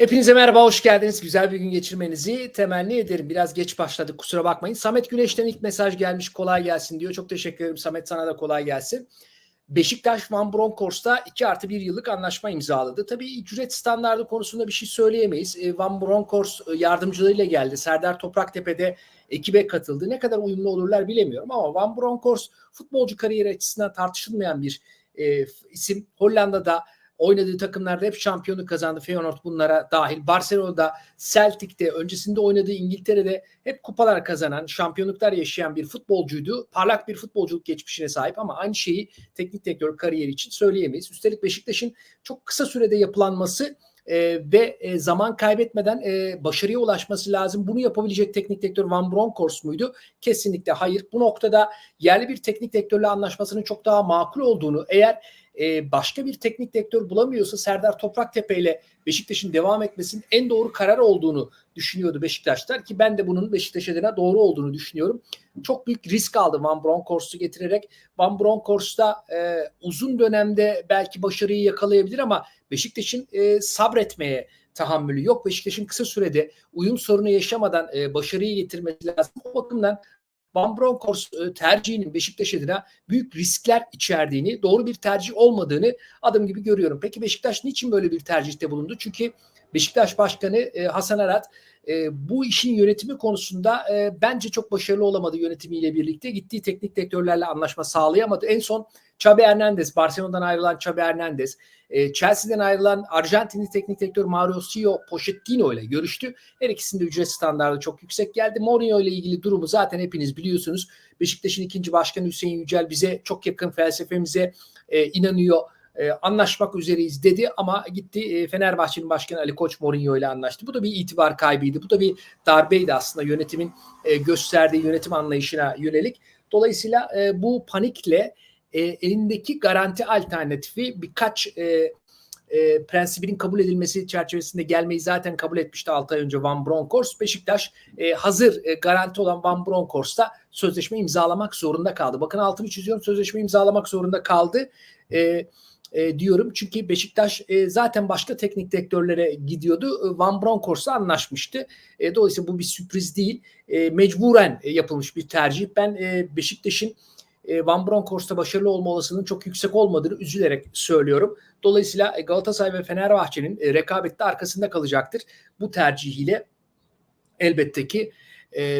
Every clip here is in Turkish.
Hepinize merhaba, hoş geldiniz. Güzel bir gün geçirmenizi temenni ederim. Biraz geç başladık, kusura bakmayın. Samet Güneş'ten ilk mesaj gelmiş, kolay gelsin diyor. Çok teşekkür ederim Samet, sana da kolay gelsin. Beşiktaş Van Bronckhorst'ta 2 artı 1 yıllık anlaşma imzaladı. Tabii ücret standardı konusunda bir şey söyleyemeyiz. E, Van Bronckhorst e, yardımcılarıyla geldi. Serdar Topraktepe'de ekibe katıldı. Ne kadar uyumlu olurlar bilemiyorum ama Van Bronckhorst futbolcu kariyeri açısından tartışılmayan bir e, isim. Hollanda'da oynadığı takımlarda hep şampiyonluk kazandı. Feyenoord bunlara dahil. Barcelona'da, Celtic'te, öncesinde oynadığı İngiltere'de hep kupalar kazanan, şampiyonluklar yaşayan bir futbolcuydu. Parlak bir futbolculuk geçmişine sahip ama aynı şeyi teknik direktör kariyeri için söyleyemeyiz. Üstelik Beşiktaş'ın çok kısa sürede yapılanması e, ve e, zaman kaybetmeden e, başarıya ulaşması lazım. Bunu yapabilecek teknik direktör Van Bronckhorst muydu? Kesinlikle hayır. Bu noktada yerli bir teknik direktörle anlaşmasının çok daha makul olduğunu, eğer e, başka bir teknik direktör bulamıyorsa Serdar Topraktepe ile Beşiktaş'ın devam etmesinin en doğru karar olduğunu düşünüyordu Beşiktaşlar ki ben de bunun Beşiktaş adına doğru olduğunu düşünüyorum. Çok büyük risk aldı Van Bronckhorst'u getirerek. Van Bronckhorst'ta e, uzun dönemde belki başarıyı yakalayabilir ama Beşiktaş'ın e, sabretmeye tahammülü yok. Beşiktaş'ın kısa sürede uyum sorunu yaşamadan e, başarıyı getirmesi lazım. O bakımdan Van Bronckhorst e, tercihinin Beşiktaş adına büyük riskler içerdiğini, doğru bir tercih olmadığını adım gibi görüyorum. Peki Beşiktaş niçin böyle bir tercihte bulundu? Çünkü Beşiktaş Başkanı e, Hasan Arat e, bu işin yönetimi konusunda bence çok başarılı olamadı yönetimiyle birlikte. Gittiği teknik direktörlerle anlaşma sağlayamadı. En son Xabi Hernandez, Barcelona'dan ayrılan Xabi Hernandez, e, Chelsea'den ayrılan Arjantinli teknik direktör Mauricio Pochettino ile görüştü. Her ikisinde ücret standartı çok yüksek geldi. Mourinho ile ilgili durumu zaten hepiniz biliyorsunuz. Beşiktaş'ın ikinci başkanı Hüseyin Yücel bize çok yakın felsefemize e, inanıyor. E, anlaşmak üzereyiz dedi ama gitti e, Fenerbahçe'nin başkanı Ali Koç Mourinho ile anlaştı. Bu da bir itibar kaybıydı. Bu da bir darbeydi aslında yönetimin e, gösterdiği yönetim anlayışına yönelik. Dolayısıyla bu panikle elindeki garanti alternatifi birkaç e, prensibinin kabul edilmesi çerçevesinde gelmeyi zaten kabul etmişti 6 ay önce Van Bronckhorst. Beşiktaş e, hazır e, garanti olan Van Bronckhorst'ta sözleşme imzalamak zorunda kaldı. Bakın altını çiziyorum sözleşme imzalamak zorunda kaldı. E, e, diyorum. Çünkü Beşiktaş e, zaten başka teknik direktörlere gidiyordu. Van Bronckhorst'la anlaşmıştı. E, dolayısıyla bu bir sürpriz değil. E, mecburen e, yapılmış bir tercih. Ben e, Beşiktaş'ın e, Van Bronckhorst'ta başarılı olma olasılığının çok yüksek olmadığını üzülerek söylüyorum. Dolayısıyla e, Galatasaray ve Fenerbahçe'nin e, rekabette arkasında kalacaktır. Bu tercihiyle elbette ki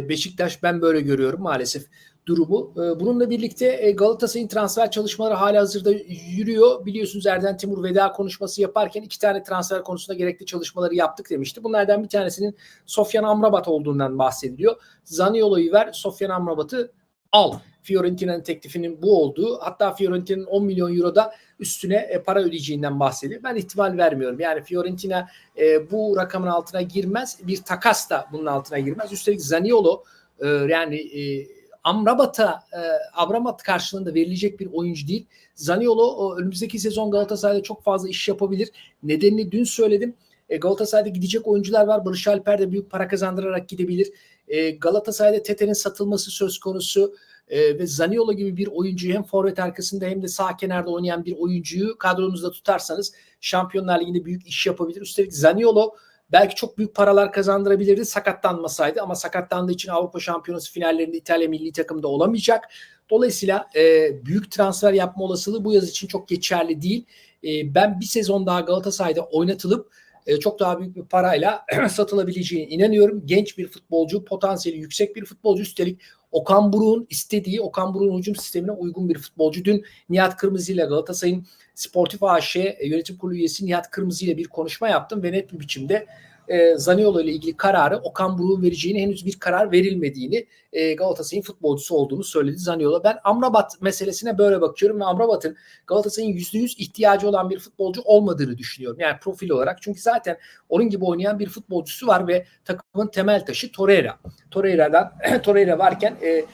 Beşiktaş ben böyle görüyorum maalesef durumu. Bununla birlikte Galatasaray'ın transfer çalışmaları hala hazırda yürüyor. Biliyorsunuz Erden Timur veda konuşması yaparken iki tane transfer konusunda gerekli çalışmaları yaptık demişti. Bunlardan bir tanesinin Sofyan Amrabat olduğundan bahsediliyor. Zaniolo'yu ver, Sofyan Amrabat'ı al. Fiorentina'nın teklifinin bu olduğu hatta Fiorentina'nın 10 milyon euroda üstüne e, para ödeyeceğinden bahsediyor. Ben ihtimal vermiyorum. Yani Fiorentina e, bu rakamın altına girmez. Bir takas da bunun altına girmez. Üstelik Zaniolo e, yani e, Amrabat'a e, Amrabat karşılığında verilecek bir oyuncu değil. Zaniolo önümüzdeki sezon Galatasaray'da çok fazla iş yapabilir. Nedenini dün söyledim. E, Galatasaray'da gidecek oyuncular var. Barış Alper de büyük para kazandırarak gidebilir. E, Galatasaray'da Tete'nin satılması söz konusu e, ve Zaniolo gibi bir oyuncuyu hem forvet arkasında hem de sağ kenarda oynayan bir oyuncuyu kadronuzda tutarsanız Şampiyonlar Ligi'nde büyük iş yapabilir. Üstelik Zaniolo belki çok büyük paralar kazandırabilirdi sakatlanmasaydı ama sakatlandığı için Avrupa Şampiyonası finallerinde İtalya milli takımda olamayacak. Dolayısıyla e, büyük transfer yapma olasılığı bu yaz için çok geçerli değil. E, ben bir sezon daha Galatasaray'da oynatılıp e, çok daha büyük bir parayla satılabileceğine inanıyorum. Genç bir futbolcu, potansiyeli yüksek bir futbolcu. Üstelik Okan Buruk'un istediği, Okan Buruk'un hücum sistemine uygun bir futbolcu. Dün Nihat Kırmızı ile Galatasaray'ın Sportif AŞ yönetim kurulu üyesi Nihat Kırmızı ile bir konuşma yaptım ve net bir biçimde e, Zaniolo ile ilgili kararı Okan Buruk'un vereceğini henüz bir karar verilmediğini e, Galatasaray'ın futbolcusu olduğunu söyledi Zaniolo. Ben Amrabat meselesine böyle bakıyorum ve Amrabat'ın Galatasaray'ın %100 ihtiyacı olan bir futbolcu olmadığını düşünüyorum. Yani profil olarak. Çünkü zaten onun gibi oynayan bir futbolcusu var ve takımın temel taşı Torreira. Torreira'dan Torreira varken e,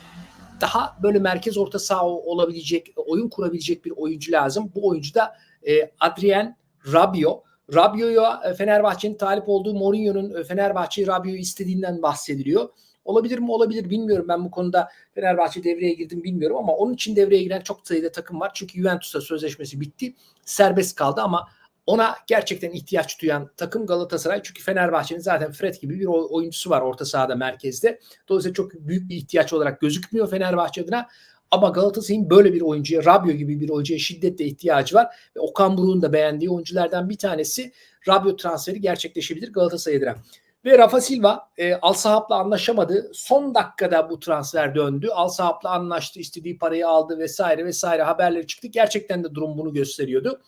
daha böyle merkez orta saha olabilecek, oyun kurabilecek bir oyuncu lazım. Bu oyuncu da e, Adrien Rabiot. Rabio'ya e, Fenerbahçe'nin talip olduğu Mourinho'nun e, Fenerbahçe Rabio'yu istediğinden bahsediliyor. Olabilir mi? Olabilir. Bilmiyorum. Ben bu konuda Fenerbahçe devreye girdim bilmiyorum ama onun için devreye giren çok sayıda takım var. Çünkü Juventus'ta sözleşmesi bitti. Serbest kaldı ama ona gerçekten ihtiyaç duyan takım Galatasaray. Çünkü Fenerbahçe'nin zaten Fred gibi bir oyuncusu var orta sahada merkezde. Dolayısıyla çok büyük bir ihtiyaç olarak gözükmüyor Fenerbahçe adına. Ama Galatasaray'ın böyle bir oyuncuya, Rabio gibi bir oyuncuya şiddetle ihtiyacı var. Ve Okan Buruk'un da beğendiği oyunculardan bir tanesi Rabio transferi gerçekleşebilir Galatasaray adına. Ve Rafa Silva e, Al Sahap'la anlaşamadı. Son dakikada bu transfer döndü. Al Sahap'la anlaştı, istediği parayı aldı vesaire vesaire haberleri çıktı. Gerçekten de durum bunu gösteriyordu.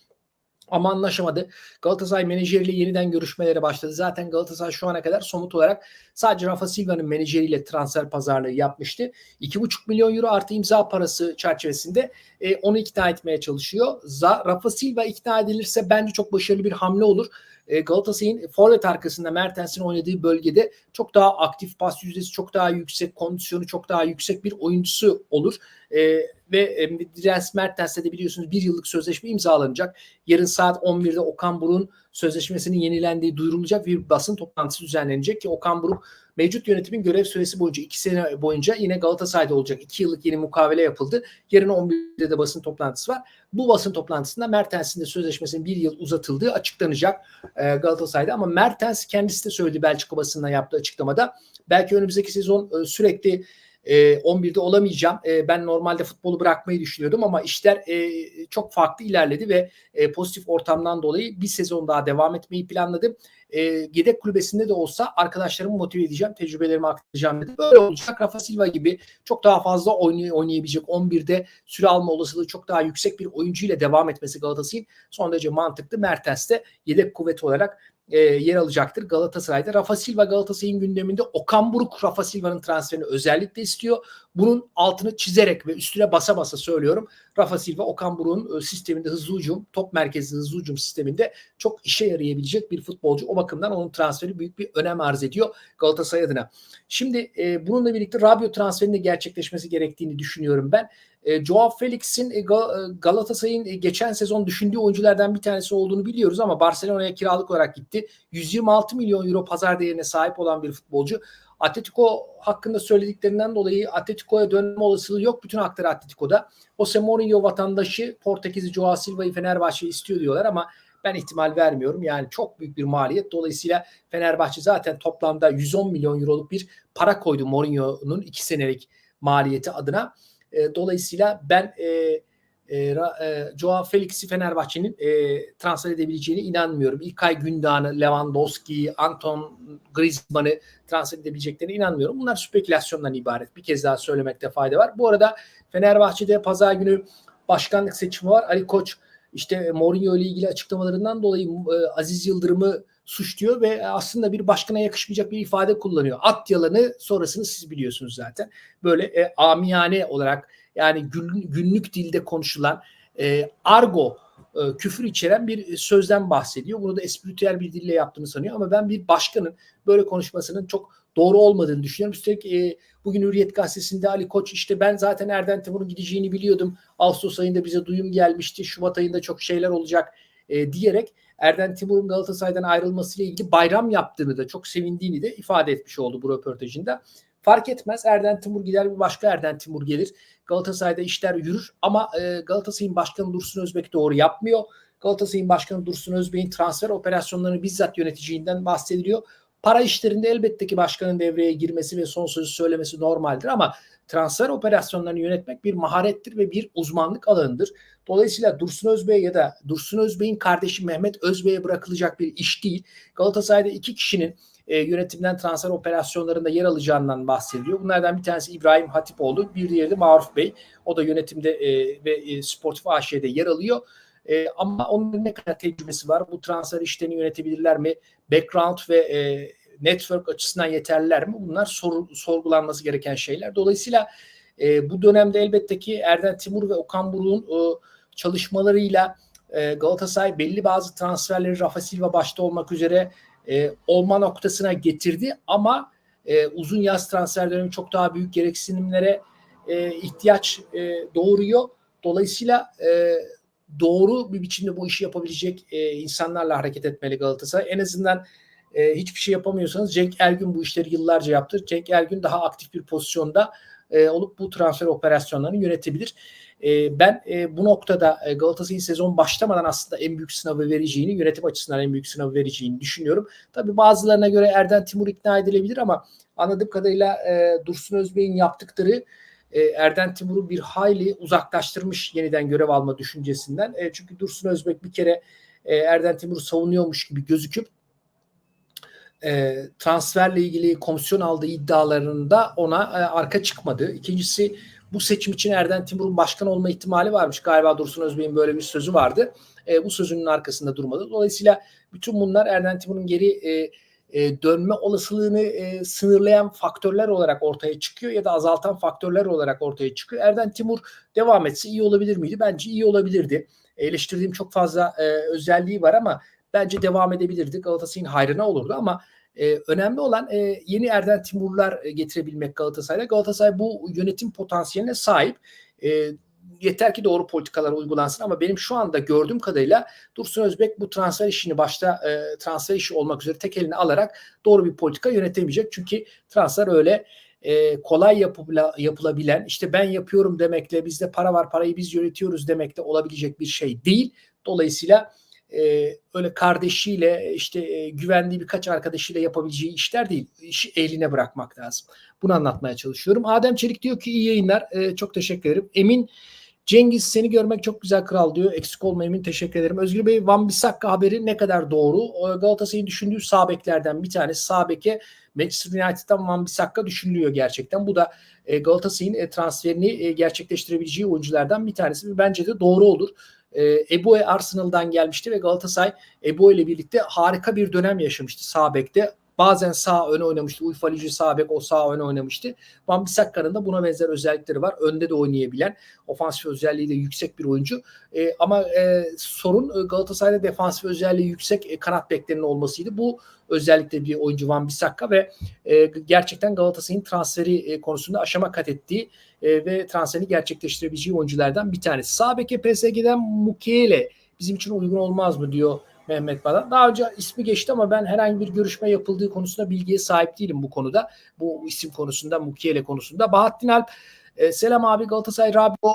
Ama anlaşamadı. Galatasaray menajeriyle yeniden görüşmelere başladı. Zaten Galatasaray şu ana kadar somut olarak sadece Rafa Silva'nın menajeriyle transfer pazarlığı yapmıştı. 2,5 milyon euro artı imza parası çerçevesinde e, onu ikna etmeye çalışıyor. Za, Rafa Silva ikna edilirse bence çok başarılı bir hamle olur. E, Galatasaray'ın forvet arkasında Mertens'in oynadığı bölgede çok daha aktif pas yüzdesi çok daha yüksek, kondisyonu çok daha yüksek bir oyuncusu olur. E, ve e, Dries Mertens'le de biliyorsunuz bir yıllık sözleşme imzalanacak. Yarın saat 11'de Okan Buruk'un sözleşmesinin yenilendiği duyurulacak bir basın toplantısı düzenlenecek ki Okan Buruk mevcut yönetimin görev süresi boyunca iki sene boyunca yine Galatasaray'da olacak. iki yıllık yeni mukavele yapıldı. Yarın 11'de de basın toplantısı var. Bu basın toplantısında Mertens'in de sözleşmesinin bir yıl uzatıldığı açıklanacak e, Galatasaray'da. Ama Mertens kendisi de söyledi Belçika basınına yaptığı açıklamada. Belki önümüzdeki sezon e, sürekli 11'de olamayacağım. ben normalde futbolu bırakmayı düşünüyordum ama işler çok farklı ilerledi ve pozitif ortamdan dolayı bir sezon daha devam etmeyi planladım. E, yedek kulübesinde de olsa arkadaşlarımı motive edeceğim, tecrübelerimi aktaracağım dedi. Böyle olacak. Rafa Silva gibi çok daha fazla oynay oynayabilecek 11'de süre alma olasılığı çok daha yüksek bir oyuncuyla devam etmesi Galatasaray'ın son derece mantıklı. Mertens de yedek kuvvet olarak e, yer alacaktır Galatasaray'da. Rafa Silva Galatasaray'ın gündeminde Okan Buruk Rafa Silva'nın transferini özellikle istiyor. Bunun altını çizerek ve üstüne basa basa söylüyorum. Rafa Silva Okan Buruk'un e, sisteminde hızlı hücum, top merkezli hızlı hücum sisteminde çok işe yarayabilecek bir futbolcu. O bakımdan onun transferi büyük bir önem arz ediyor Galatasaray adına. Şimdi e, bununla birlikte Rabio transferinin de gerçekleşmesi gerektiğini düşünüyorum ben. E, Joao Felix'in e, e, Galatasaray'ın e, geçen sezon düşündüğü oyunculardan bir tanesi olduğunu biliyoruz ama Barcelona'ya kiralık olarak gitti. 126 milyon euro pazar değerine sahip olan bir futbolcu. Atletico hakkında söylediklerinden dolayı Atletico'ya dönme olasılığı yok. Bütün hakları Atletico'da. Jose Mourinho vatandaşı Portekizli Joao Silva'yı Fenerbahçe istiyor diyorlar ama ben ihtimal vermiyorum. Yani çok büyük bir maliyet. Dolayısıyla Fenerbahçe zaten toplamda 110 milyon euroluk bir para koydu Mourinho'nun iki senelik maliyeti adına. E, dolayısıyla ben e, e, e, Joao Felix'i Fenerbahçe'nin e, transfer edebileceğine inanmıyorum. İlkay Gündoğan'ı, Lewandowski'yi, Anton Griezmann'ı transfer edebileceklerine inanmıyorum. Bunlar spekülasyondan ibaret. Bir kez daha söylemekte fayda var. Bu arada Fenerbahçe'de pazar günü başkanlık seçimi var. Ali Koç işte Mourinho ile ilgili açıklamalarından dolayı e, Aziz Yıldırım'ı suçluyor ve aslında bir başkana yakışmayacak bir ifade kullanıyor. At yalanı sonrasını siz biliyorsunuz zaten. Böyle e, amiyane olarak yani günlük dilde konuşulan e, argo e, küfür içeren bir sözden bahsediyor. Bunu da espritüel bir dille yaptığını sanıyor ama ben bir başkanın böyle konuşmasının çok doğru olmadığını düşünüyorum. Üstelik e, bugün Hürriyet Gazetesi'nde Ali Koç işte ben zaten Erden Timur'un gideceğini biliyordum. Ağustos ayında bize duyum gelmişti. Şubat ayında çok şeyler olacak e, diyerek Erden Timur'un Galatasaray'dan ayrılmasıyla ilgili bayram yaptığını da çok sevindiğini de ifade etmiş oldu bu röportajında. Fark etmez Erden Timur gider bir başka Erden Timur gelir. Galatasaray'da işler yürür ama e, Galatasaray'ın başkanı Dursun Özbek doğru yapmıyor. Galatasaray'ın başkanı Dursun Özbek'in transfer operasyonlarını bizzat yöneteceğinden bahsediliyor. Para işlerinde elbette ki başkanın devreye girmesi ve son sözü söylemesi normaldir ama transfer operasyonlarını yönetmek bir maharettir ve bir uzmanlık alanıdır. Dolayısıyla Dursun Özbey ya da Dursun Özbey'in kardeşi Mehmet Özbey'e bırakılacak bir iş değil. Galatasaray'da iki kişinin e, yönetimden transfer operasyonlarında yer alacağından bahsediliyor. Bunlardan bir tanesi İbrahim Hatipoğlu, bir diğeri de Maruf Bey. O da yönetimde e, ve e, Sportif AŞ'de yer alıyor. E, ama onun ne kadar tecrübesi var? Bu transfer işlerini yönetebilirler mi? Background ve e, network açısından yeterliler mi? Bunlar sor, sorgulanması gereken şeyler. Dolayısıyla e, bu dönemde elbette ki Erden Timur ve Okan Buruk'un e, çalışmalarıyla e, Galatasaray belli bazı transferleri Rafa Silva başta olmak üzere e, olma noktasına getirdi ama e, uzun yaz transfer dönemi çok daha büyük gereksinimlere e, ihtiyaç e, doğuruyor. Dolayısıyla e, doğru bir biçimde bu işi yapabilecek e, insanlarla hareket etmeli Galatasaray. En azından e, hiçbir şey yapamıyorsanız Cenk Ergün bu işleri yıllarca yaptı. Cenk Ergün daha aktif bir pozisyonda e, olup bu transfer operasyonlarını yönetebilir. E, ben e, bu noktada e, Galatasaray'ın sezon başlamadan aslında en büyük sınavı vereceğini, yönetim açısından en büyük sınavı vereceğini düşünüyorum. Tabii bazılarına göre Erden Timur ikna edilebilir ama anladığım kadarıyla e, Dursun Özbey'in yaptıkları e, Erden Timur'u bir hayli uzaklaştırmış yeniden görev alma düşüncesinden. E, çünkü Dursun Özbek bir kere e, Erden Timur'u savunuyormuş gibi gözüküp transferle ilgili komisyon aldığı iddialarında ona arka çıkmadı. İkincisi bu seçim için Erden Timur'un başkan olma ihtimali varmış. Galiba Dursun Özbey'in böyle bir sözü vardı. E, bu sözünün arkasında durmadı. Dolayısıyla bütün bunlar Erden Timur'un geri e, e, dönme olasılığını e, sınırlayan faktörler olarak ortaya çıkıyor ya da azaltan faktörler olarak ortaya çıkıyor. Erden Timur devam etse iyi olabilir miydi? Bence iyi olabilirdi. Eleştirdiğim çok fazla e, özelliği var ama bence devam edebilirdi. Galatasaray'ın hayrına olurdu ama e, önemli olan e, yeni Erden Timurlar e, getirebilmek Galatasaray'da. Galatasaray bu yönetim potansiyeline sahip. E, yeter ki doğru politikalar uygulansın ama benim şu anda gördüğüm kadarıyla Dursun Özbek bu transfer işini başta e, transfer işi olmak üzere tek eline alarak doğru bir politika yönetemeyecek. Çünkü transfer öyle e, kolay yapıla, yapılabilen işte ben yapıyorum demekle bizde para var parayı biz yönetiyoruz demekle olabilecek bir şey değil. Dolayısıyla e, öyle kardeşiyle işte e, güvendiği birkaç arkadaşıyla yapabileceği işler değil. İşi eline bırakmak lazım. Bunu anlatmaya çalışıyorum. Adem Çelik diyor ki iyi yayınlar. E, çok teşekkür ederim. Emin Cengiz seni görmek çok güzel kral diyor. Eksik olma Emin teşekkür ederim. Özgür Bey Van Bissaka haberi ne kadar doğru? Galatasaray'ın düşündüğü sağ beklerden bir tanesi. Sağ beke Manchester United'dan Van Bissaka düşünülüyor gerçekten. Bu da e, Galatasaray'ın e, transferini e, gerçekleştirebileceği oyunculardan bir tanesi. Bence de doğru olur. E, Eboe Arsenal'dan gelmişti ve Galatasaray Eboe ile birlikte harika bir dönem yaşamıştı sağ bekte. Bazen sağ öne oynamıştı. Uyfalici sağ bek o sağ öne oynamıştı. Van Bissakka'nın da buna benzer özellikleri var. Önde de oynayabilen, ofansif özelliği de yüksek bir oyuncu. E, ama e, sorun e, Galatasaray'da defansif özelliği yüksek e, kanat beklerinin olmasıydı. Bu özellikle bir oyuncu Van Bissaka ve e, gerçekten Galatasaray'ın transferi e, konusunda aşama kat ettiği e, ve transferini gerçekleştirebileceği oyunculardan bir tanesi. Sağ beke PSG'den Mukiele bizim için uygun olmaz mı diyor Mehmet Badan. Daha önce ismi geçti ama ben herhangi bir görüşme yapıldığı konusunda bilgiye sahip değilim bu konuda. Bu isim konusunda, Mukiele konusunda. Bahattin Alp e, selam abi Galatasaray Rabio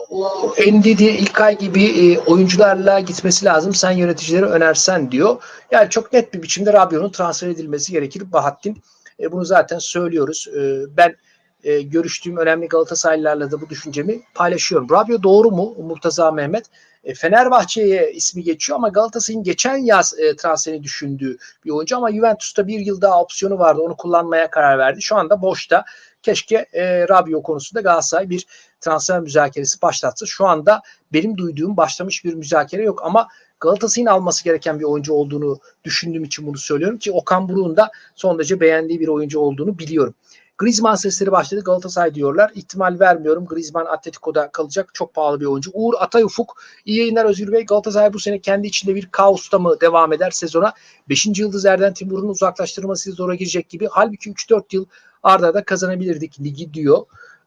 Endidi İlkay gibi e, oyuncularla gitmesi lazım. Sen yöneticileri önersen diyor. Yani çok net bir biçimde Rabio'nun transfer edilmesi gerekir. Bahattin e, bunu zaten söylüyoruz. E, ben e, görüştüğüm önemli Galatasaraylılarla da bu düşüncemi paylaşıyorum. Rabio doğru mu Murtaza Mehmet? E, Fenerbahçe'ye ismi geçiyor ama Galatasaray'ın geçen yaz e, transferini düşündüğü bir oyuncu ama Juventus'ta bir yıl daha opsiyonu vardı. Onu kullanmaya karar verdi. Şu anda boşta. Keşke e, Rabio konusunda Galatasaray bir transfer müzakeresi başlatsa. Şu anda benim duyduğum başlamış bir müzakere yok ama Galatasaray'ın alması gereken bir oyuncu olduğunu düşündüğüm için bunu söylüyorum ki Okan Buruk'un da son derece beğendiği bir oyuncu olduğunu biliyorum. Griezmann sesleri başladı. Galatasaray diyorlar. İhtimal vermiyorum. Griezmann Atletico'da kalacak. Çok pahalı bir oyuncu. Uğur Atay Ufuk. İyi yayınlar Özgür Bey. Galatasaray bu sene kendi içinde bir kaosta mı devam eder sezona? 5. yıldız Erden Timur'un uzaklaştırması zora girecek gibi. Halbuki 3-4 yıl arda da kazanabilirdik ligi diyor.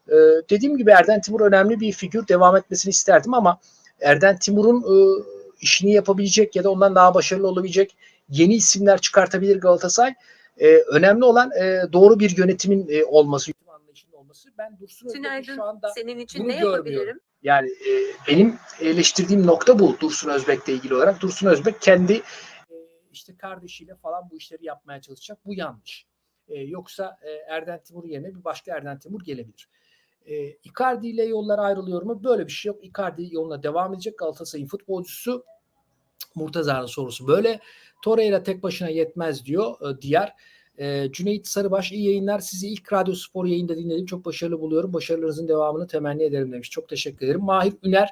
Ee, dediğim gibi Erden Timur önemli bir figür. Devam etmesini isterdim ama Erden Timur'un e, işini yapabilecek ya da ondan daha başarılı olabilecek yeni isimler çıkartabilir Galatasaray. E, önemli olan e, doğru bir yönetimin e, olması, anlayışının olması. Ben Dursun Özbek'in şu anda senin için ne yapabilirim? Yani e, benim eleştirdiğim nokta bu Dursun Özbek'le ilgili olarak. Dursun Özbek kendi e, işte kardeşiyle falan bu işleri yapmaya çalışacak. Bu yanlış. E, yoksa e, Erden Timur yerine bir başka Erden Timur gelebilir. E, Icardi ile yollar ayrılıyor mu? Böyle bir şey yok. Icardi yoluna devam edecek. Galatasaray'ın futbolcusu Murtaza'nın sorusu böyle. Torreira tek başına yetmez diyor e, diğer. E, Cüneyt Sarıbaş iyi yayınlar. Sizi ilk Radyo Spor yayında dinledim. Çok başarılı buluyorum. Başarılarınızın devamını temenni ederim demiş. Çok teşekkür ederim. Mahir Üner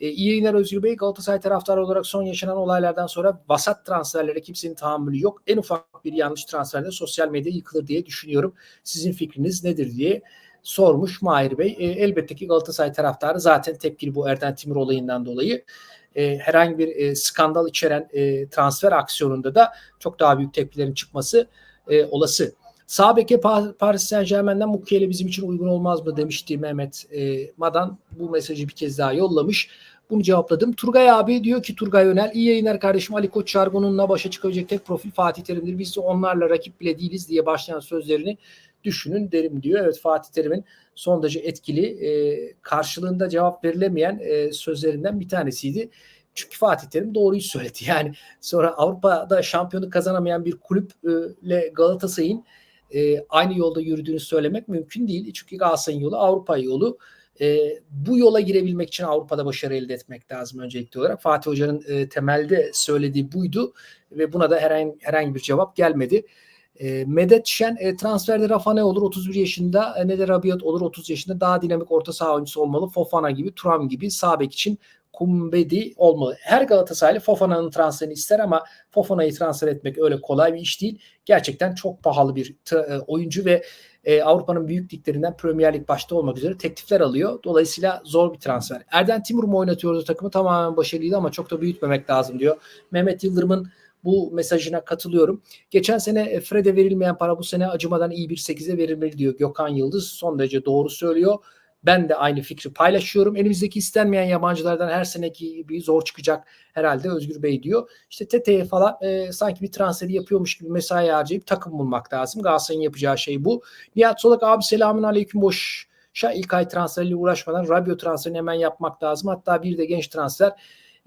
e, iyi yayınlar Özgür Bey. Galatasaray taraftarı olarak son yaşanan olaylardan sonra vasat transferlere kimsenin tahammülü yok. En ufak bir yanlış transferde sosyal medya yıkılır diye düşünüyorum. Sizin fikriniz nedir diye sormuş Mahir Bey. E, elbette ki Galatasaray taraftarı zaten tepkili bu Erden Timur olayından dolayı e, herhangi bir e, skandal içeren e, transfer aksiyonunda da çok daha büyük tepkilerin çıkması e, olası. Sağ beke Paris Saint Germain'den Mukiele bizim için uygun olmaz mı demişti Mehmet e, Madan. Bu mesajı bir kez daha yollamış. Bunu cevapladım. Turgay abi diyor ki Turgay Önel iyi yayınlar kardeşim Ali Koç Şargon'unla başa çıkabilecek tek profil Fatih Terim'dir. Biz de onlarla rakip bile değiliz diye başlayan sözlerini düşünün derim diyor. Evet Fatih Terim'in son derece etkili e, karşılığında cevap verilemeyen e, sözlerinden bir tanesiydi. Çünkü Fatih Terim doğruyu söyledi. Yani sonra Avrupa'da şampiyonu kazanamayan bir kulüple Galatasaray'ın e, aynı yolda yürüdüğünü söylemek mümkün değil. Çünkü Galatasaray'ın yolu Avrupa yolu. E, bu yola girebilmek için Avrupa'da başarı elde etmek lazım öncelikli olarak. Fatih Hoca'nın e, temelde söylediği buydu ve buna da herhangi, herhangi bir cevap gelmedi. E, Medet Şen e, transferde Rafa ne olur 31 yaşında e, ne de Rabiot olur 30 yaşında daha dinamik orta saha oyuncusu olmalı. Fofana gibi, Turam gibi sağ bek için Kumbedi olmalı. Her Galatasaraylı Fofana'nın transferini ister ama Fofana'yı transfer etmek öyle kolay bir iş değil. Gerçekten çok pahalı bir t- oyuncu ve e, Avrupa'nın büyük liglerinden Premier Lig başta olmak üzere teklifler alıyor. Dolayısıyla zor bir transfer. Erden Timur mu oynatıyordu takımı? Tamamen başarılıydı ama çok da büyütmemek lazım diyor. Mehmet Yıldırım'ın bu mesajına katılıyorum. Geçen sene Fred'e verilmeyen para bu sene acımadan iyi bir 8'e verilmeli diyor Gökhan Yıldız. Son derece doğru söylüyor. Ben de aynı fikri paylaşıyorum. Elimizdeki istenmeyen yabancılardan her seneki gibi zor çıkacak herhalde Özgür Bey diyor. İşte TT'ye falan e, sanki bir transferi yapıyormuş gibi mesai harcayıp takım bulmak lazım. Galatasaray'ın yapacağı şey bu. Nihat Solak abi selamün aleyküm boş. Şah ilk ay transferiyle uğraşmadan Rabio transferini hemen yapmak lazım. Hatta bir de genç transfer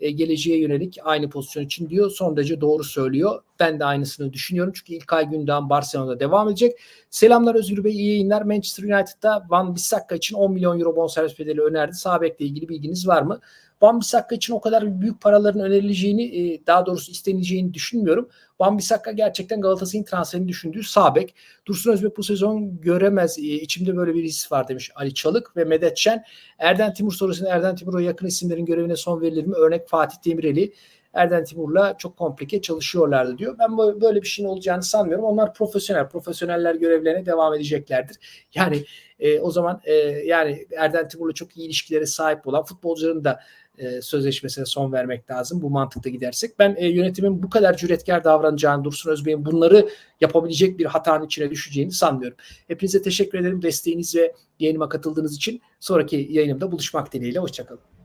e, geleceğe yönelik aynı pozisyon için diyor. Son derece doğru söylüyor. Ben de aynısını düşünüyorum. Çünkü ilk ay gündem Barcelona'da devam edecek. Selamlar Özgür Bey. iyi yayınlar. Manchester United'da Van Bissaka için 10 milyon euro bonservis bedeli önerdi. Sağ bekle ilgili bilginiz var mı? Van Bissaka için o kadar büyük paraların önerileceğini daha doğrusu istenileceğini düşünmüyorum. Van Bissaka gerçekten Galatasaray'ın transferini düşündüğü sağ bek. Dursun Özbek bu sezon göremez. İçimde böyle bir his var demiş Ali Çalık ve Medet Şen. Erden Timur sorusunda Erden Timur'a yakın isimlerin görevine son verilir mi? Örnek Fatih Demireli. Erden Timur'la çok komplike çalışıyorlardı diyor. Ben böyle bir şeyin olacağını sanmıyorum. Onlar profesyonel. Profesyoneller görevlerine devam edeceklerdir. Yani e, o zaman e, yani Erden Timur'la çok iyi ilişkilere sahip olan futbolcuların da e, sözleşmesine son vermek lazım. Bu mantıkta gidersek. Ben e, yönetimin bu kadar cüretkar davranacağını, Dursun Özbey'in bunları yapabilecek bir hatanın içine düşeceğini sanmıyorum. Hepinize teşekkür ederim desteğiniz ve yayınıma katıldığınız için. Sonraki yayınımda buluşmak dileğiyle. Hoşçakalın.